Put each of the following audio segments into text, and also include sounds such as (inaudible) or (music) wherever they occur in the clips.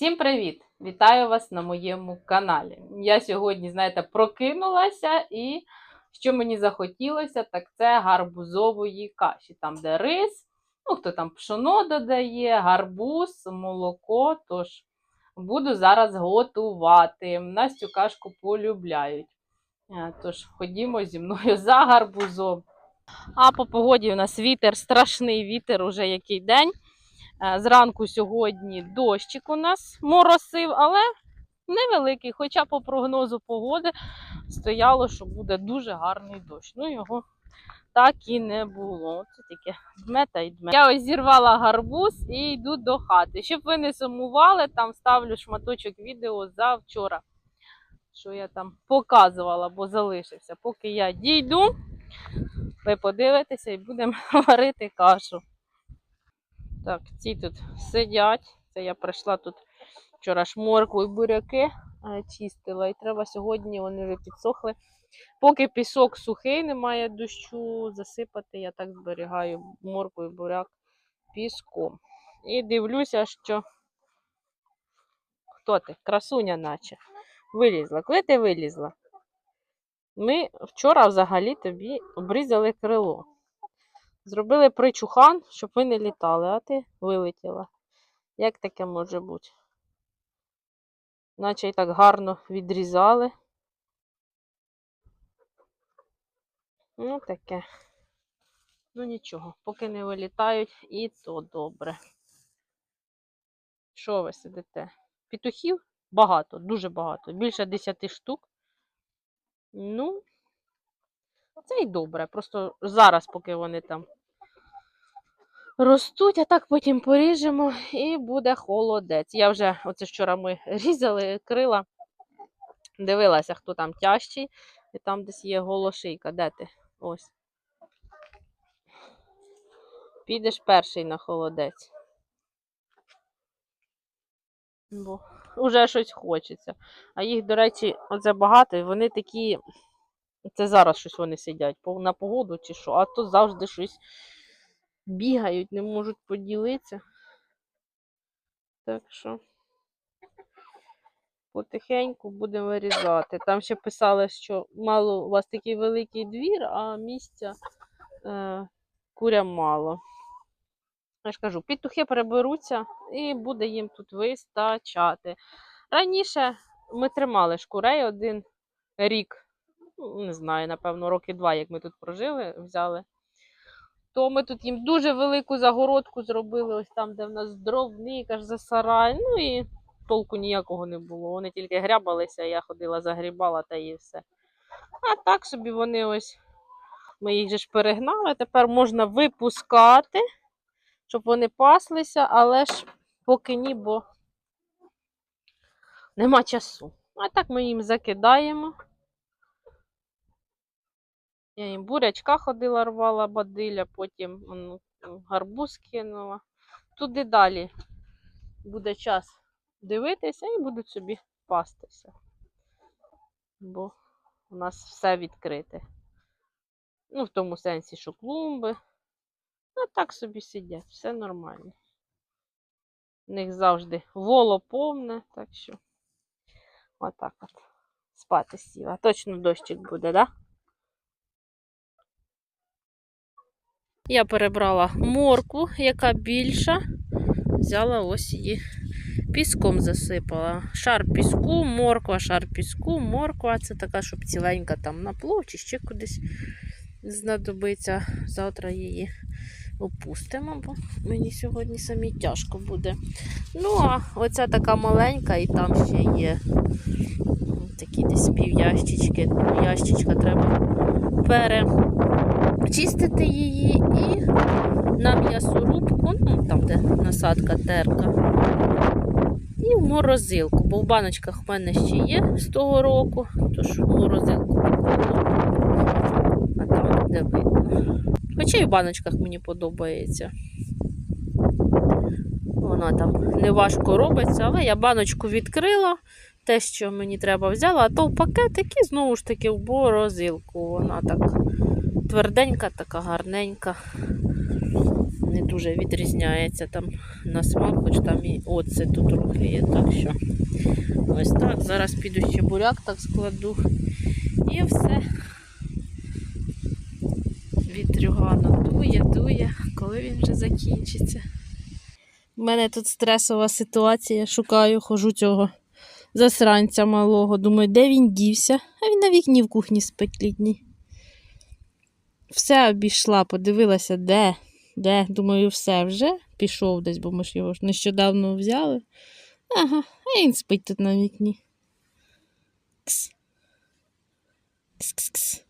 Всім привіт! Вітаю вас на моєму каналі. Я сьогодні, знаєте, прокинулася і що мені захотілося, так це гарбузової каші. Там, де рис, ну хто там пшоно додає, гарбуз, молоко. Тож буду зараз готувати. Настю кашку полюбляють. Е, Тож ходімо зі мною за гарбузом. А по погоді у нас вітер, страшний вітер, уже який день. Е, Зранку сьогодні дощик у нас моросив, але невеликий. Хоча по прогнозу погоди стояло, що буде дуже гарний дощ. Ну його так і не було. Це таке дме та й дме. Я ось зірвала гарбуз і йду до хати. Щоб ви не сумували, там ставлю шматочок відео за вчора, що я там показувала, бо залишився. Поки я дійду, ви подивитеся і будемо (laughs) варити кашу. Так, ці тут сидять. Це я прийшла тут вчора ж і буряки е, чистила. І треба сьогодні вони вже підсохли. Поки пісок сухий, немає дощу, засипати, я так зберігаю моркву і буряк піском. І дивлюся, що хто ти? Красуня, наче. Вилізла. Коли ти вилізла? Ми вчора взагалі тобі обрізали крило. Зробили причухан, щоб ви не літали, а ти вилетіла. Як таке може бути? Наче і так гарно відрізали. Ну, таке. Ну нічого, поки не вилітають, і то добре. Що ви сидите? Петухів багато, дуже багато. Більше 10 штук. Ну, це й добре. Просто зараз, поки вони там ростуть, а так потім поріжемо і буде холодець. Я вже, оце вчора ми (laughs) різали крила, дивилася, хто там тяжчий, і там десь є голошийка. Де ти? Ось. Підеш перший на холодець. Бо вже щось хочеться. А їх, до речі, оце багато, і вони такі. Це зараз щось вони сидять на погоду чи що, а то завжди щось бігають, не можуть поділитися. Так що потихеньку будемо вирізати. Там ще писали, що мало у вас такий великий двір, а місця е, курям мало. Я ж кажу, петухи переберуться і буде їм тут вистачати. Раніше ми тримали ж курей один рік, ну, не знаю, напевно, роки два, як ми тут прожили, взяли. То ми тут їм дуже велику загородку зробили, ось там, де в нас дровник, аж за сарай. Ну і толку ніякого не було. Вони тільки грябалися, я ходила, загрібала та і все. А так собі вони ось. Ми їх же ж перегнали. Тепер можна випускати, щоб вони паслися, але ж поки ні, бо нема часу. А так ми їм закидаємо. Я їм бурячка ходила, рвала бадиля, потім ну, гарбуз кинула. Туди далі буде час дивитися і будуть собі пастися. Бо у нас все відкрите. Ну, в тому сенсі, що клумби. А так собі сидять, все нормально. У них завжди воло повне, так що отак от. Спати сіла. Точно дощик буде, так? Да? Я перебрала моркву, яка більша. Взяла ось її піском засипала. Шар піску, морква, шар піску, морква. Це така, щоб ціленька там на плов ще кудись знадобиться. Завтра її опустимо, бо мені сьогодні самі тяжко буде. Ну, а оця така маленька, і там ще є такі десь півящички. Ящичка треба перечистити її і на м'ясорубку, ну там, де насадка терка, і в морозилку, бо в баночках в мене ще є з того року, тож в морозилку а там буде видно. Хоча і в баночках мені подобається. Вона там не важко робиться, але я баночку відкрила, те, що мені треба взяла, а то в пакетик і знову ж таки в морозилку. Вона так тверденька, така гарненька. Не дуже відрізняється там на смак, хоч там і оцету трохи є. Так що. Ось так. Зараз піду ще буряк так складу. І все. Вітрюгано дує, дує, коли він вже закінчиться. У мене тут стресова ситуація. Шукаю, хожу цього засранця малого. Думаю, де він дівся? А він на вікні в кухні спить літній. Все обійшла, подивилася, де, де. Думаю, все вже пішов десь, бо ми ж його нещодавно взяли. Ага, а він спить тут на вікні. Кс. Кс-кс-кс.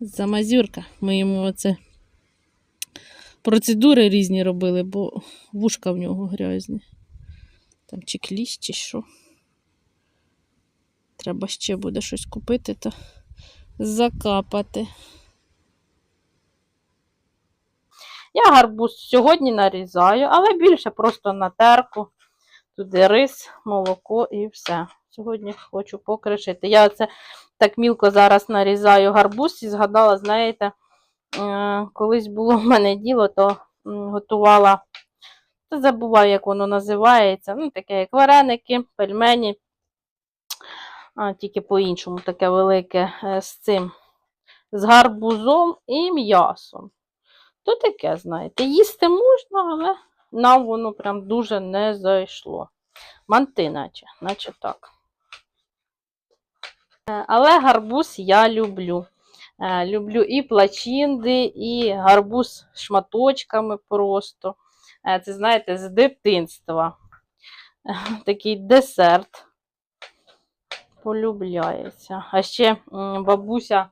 Замазюрка. Ми йому оце процедури різні робили, бо вушка в нього грязні. Там чи кліщ, чи що. Треба ще буде щось купити та закапати. Я гарбуз сьогодні нарізаю, але більше просто на терку. Туди рис, молоко і все. Сьогодні хочу покришити. Я це так мілко зараз нарізаю гарбуз і згадала, знаєте, е, колись було в мене діло, то готувала, забуваю, як воно називається. Ну, таке як вареники, пельмені. А, тільки по-іншому таке велике е, з цим, з гарбузом і м'ясом. То таке, знаєте, їсти можна, але нам воно прям дуже не зайшло. Манти, наче, наче так. Е, Але гарбуз я люблю. Е, Люблю і плачинди, і гарбуз шматочками просто. Це, знаєте, з дитинства. Такий десерт полюбляється. А ще бабуся,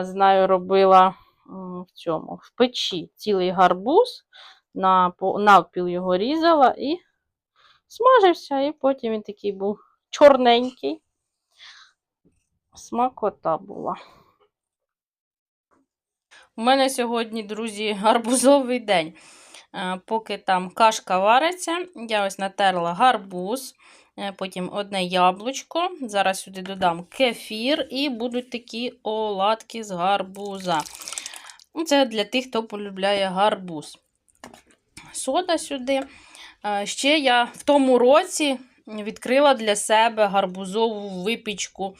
знаю, робила в цьому, в печі цілий гарбуз, на, навпіл його різала і смажився, і потім він такий був чорненький. Смакота була. У мене сьогодні, друзі, (laughs) гарбузовий день. Е, Поки там кашка вариться, я ось натерла гарбуз, потім одне яблучко. Зараз сюди додам кефір і будуть такі оладки з гарбуза. Ну, Це для тих, хто полюбляє гарбуз. Сода сюди. Е, Ще я в тому році відкрила для себе гарбузову випічку.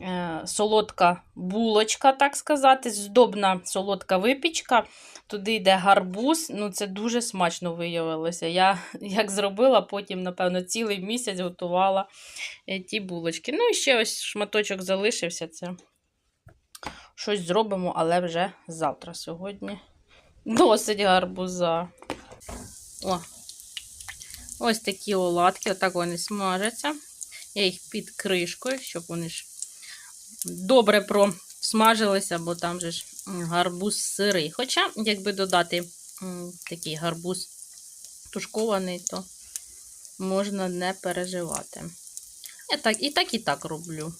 Е, Солодка булочка, так сказати, здобна солодка випічка. Туди йде гарбуз. Ну, це дуже смачно виявилося. Я (laughs) як зробила, потім, напевно, цілий місяць готувала е, ті булочки. Ну, і ще ось шматочок залишився. Це щось зробимо, але вже завтра. Сьогодні досить гарбуза. О, ось такі оладки, отак вони смажаться. Я їх під кришкою, щоб вони ж добре просмажилися, бо там же ж гарбуз сирий. Хоча, якби додати такий гарбуз тушкований, то можна не переживати. Я так, і так, і так роблю.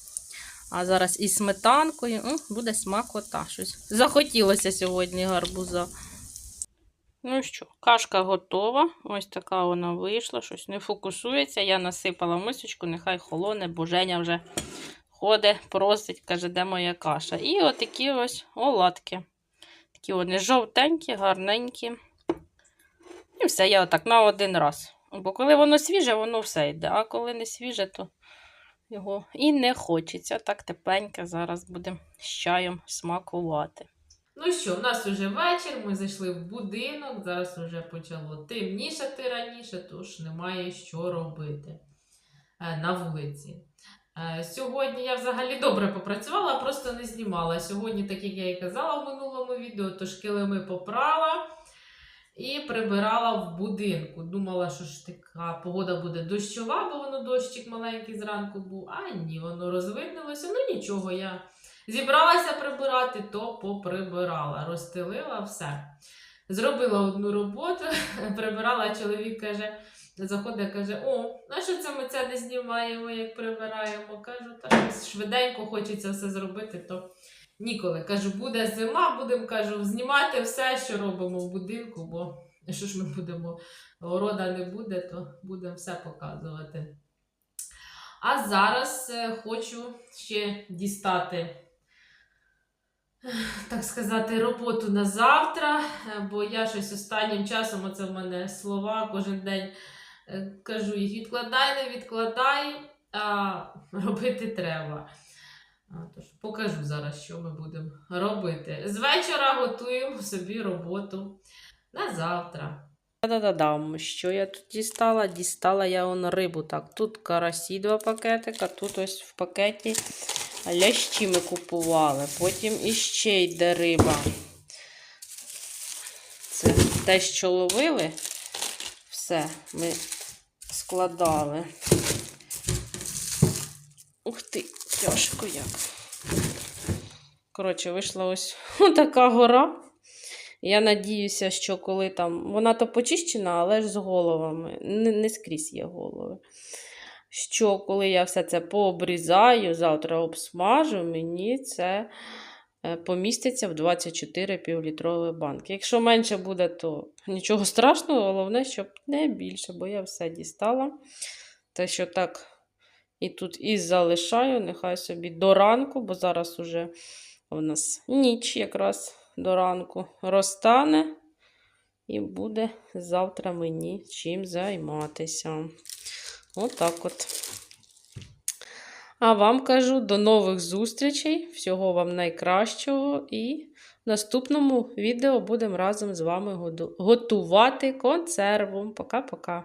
А зараз із сметанкою м, буде смакота. Щось захотілося сьогодні гарбуза. Ну що, кашка готова. Ось така вона вийшла, щось не фокусується. Я насипала мисочку, нехай холоне, бо Женя вже ходить, просить, каже, де моя каша. І отакі ось оладки. Такі вони жовтенькі, гарненькі. І все, я отак на один раз. Бо коли воно свіже, воно все йде. А коли не свіже, то його і не хочеться. Так тепленьке зараз будемо з чаєм смакувати. Ну що, в нас вже вечір, ми зайшли в будинок, зараз вже почало темнішати раніше, тож немає що робити е, на вулиці. Е, Сьогодні я взагалі добре попрацювала, просто не знімала. Сьогодні, так як я і казала в минулому відео, тож килими попрала і прибирала в будинку. Думала, що ж така погода буде дощова, бо воно дощик маленький зранку був. А ні, воно розвиднилося. Ну нічого, я зібралася прибирати, то поприбирала, розстелила все. Зробила одну роботу, (laughs) прибирала, чоловік каже, заходить, каже: О, а що це ми це не знімаємо, як прибираємо? Кажу, так швиденько хочеться все зробити, то ніколи. Кажу, буде зима, будемо кажу, знімати все, що робимо в будинку, бо що ж ми будемо, города не буде, то будемо все показувати. А зараз е, хочу ще дістати так сказати, роботу на завтра, е, бо я щось останнім часом, оце в мене слова кожен день е, кажу їх відкладай, не відкладай, а робити треба. Тож покажу зараз, що ми будемо робити. З вечора готуємо собі роботу на завтра. Да-да-дам, що я тут дістала? Дістала я он рибу. Так, тут карасі два пакетика, тут ось в пакеті лящі ми купували. Потім іще йде риба. Це те, що ловили. Все, ми складали. Ух ти, тяжко як. Коротше, вийшла ось (laughs) така гора. Я надіюся, що коли там. Вона то почищена, але ж з головами. Не, не скрізь є голови. Що коли я все це пообрізаю, завтра обсмажу, мені це е, поміститься в 24 півлітрові банки. Якщо менше буде, то нічого страшного, головне, щоб не більше, бо я все дістала. Те, що так і тут і залишаю, нехай собі до ранку, бо зараз уже у нас ніч якраз до ранку розтане, і буде завтра мені чим займатися. Отак от. А вам кажу до нових зустрічей. Всього вам найкращого. І в наступному відео будемо разом з вами готувати консерву. Пока-пока.